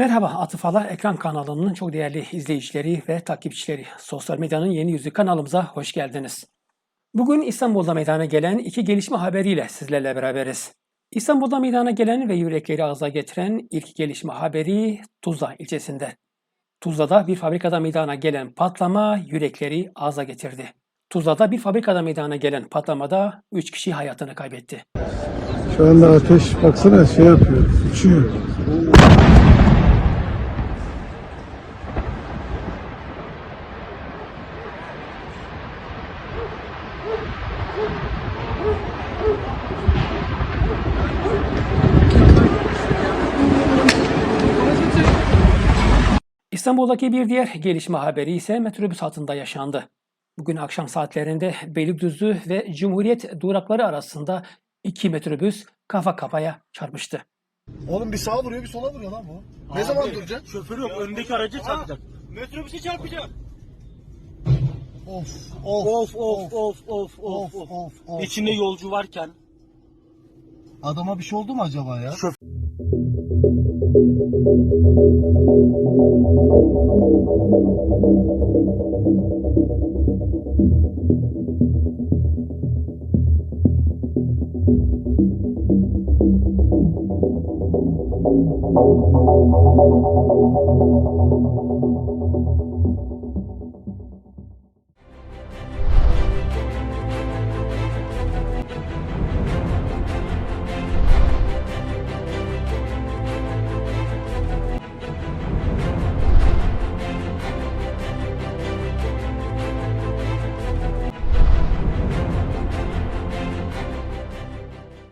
Merhaba Atıfalar Ekran kanalının çok değerli izleyicileri ve takipçileri. Sosyal medyanın yeni yüzü kanalımıza hoş geldiniz. Bugün İstanbul'da meydana gelen iki gelişme haberiyle sizlerle beraberiz. İstanbul'da meydana gelen ve yürekleri ağza getiren ilk gelişme haberi Tuzla ilçesinde. Tuzla'da bir fabrikada meydana gelen patlama yürekleri ağza getirdi. Tuzla'da bir fabrikada meydana gelen patlamada 3 kişi hayatını kaybetti. Şu anda ateş baksana şey yapıyor, uçuyor. İstanbul'daki bir diğer gelişme haberi ise metrobüs altında yaşandı. Bugün akşam saatlerinde Beylikdüzü ve Cumhuriyet durakları arasında iki metrobüs kafa kafaya çarpıştı. Oğlum bir sağa vuruyor bir sola vuruyor lan bu. Ne Abi, zaman duracak? Şoför yok. Öndeki aracı çarpacak. Metrobüse çarpacak. Of of of of of of of of of. İçinde yolcu varken Adama bir şey oldu mu acaba ya? Şoför.